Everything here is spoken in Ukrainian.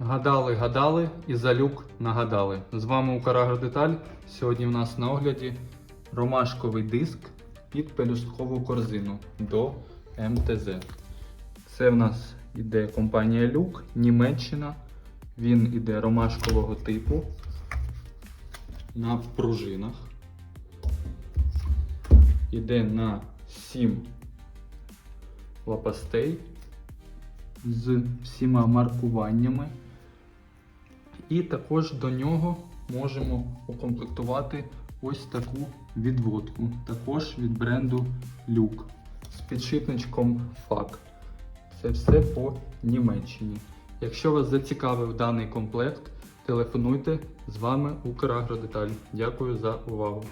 Гадали, гадали і за люк нагадали. З вами Украгродеталь. Сьогодні в нас на огляді ромашковий диск під пелюсткову корзину до МТЗ. Це в нас іде компанія Люк, Німеччина. Він іде ромашкового типу на пружинах. Іде на 7 лопастей з всіма маркуваннями. І також до нього можемо укомплектувати ось таку відводку, також від бренду Люк з підшипничком FAK. Це все по Німеччині. Якщо вас зацікавив даний комплект, телефонуйте з вами Украгродеталь. Дякую за увагу.